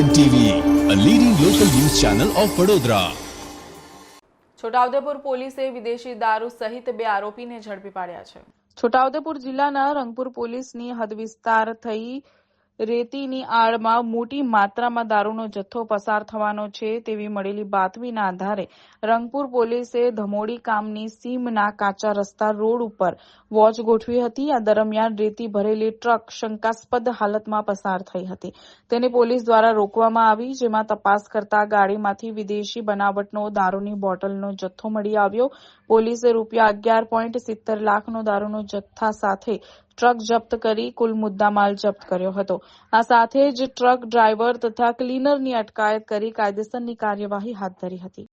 N TV a leading local news channel of Vadodara Chhota Udepur પોલીસે વિદેશી દારૂ સહિત બે આરોપીને ઝડપી પાડ્યા છે. છોટાઉદેપુર જિલ્લાના રંગપુર પોલીસની હદ વિસ્તાર થઈ રેતીની આડમાં મોટી માત્રામાં દારૂનો જથ્થો પસાર થવાનો છે તેવી મળેલી બાતમીના આધારે રંગપુર પોલીસે ધમોડી કામની સીમના કાચા રસ્તા રોડ ઉપર વોચ ગોઠવી હતી. આ દરમિયાન રેતી ભરેલી ટ્રક શંકાસ્પદ હાલતમાં પસાર થઈ હતી. તેને પોલીસ દ્વારા રોકવામાં આવી, જેમાં તપાસ કરતા ગાડીમાંથી વિદેશી બનાવટનો દારૂની બોટલનો જથ્થો મળી આવ્યો. પોલીસે રૂપિયા અગિયાર પોઈન્ટ સિત્તેર લાખનો દારૂનો જથ્થા સાથે ટ્રક જપ્ત કરી કુલ મુદ્દામાલ જપ્ત કર્યો હતો. આ સાથે જ ટ્રક ડ્રાઈવર તથા ક્લીનરની અટકાયત કરી કાયદેસરની કાર્યવાહી હાથ ધરી હતી.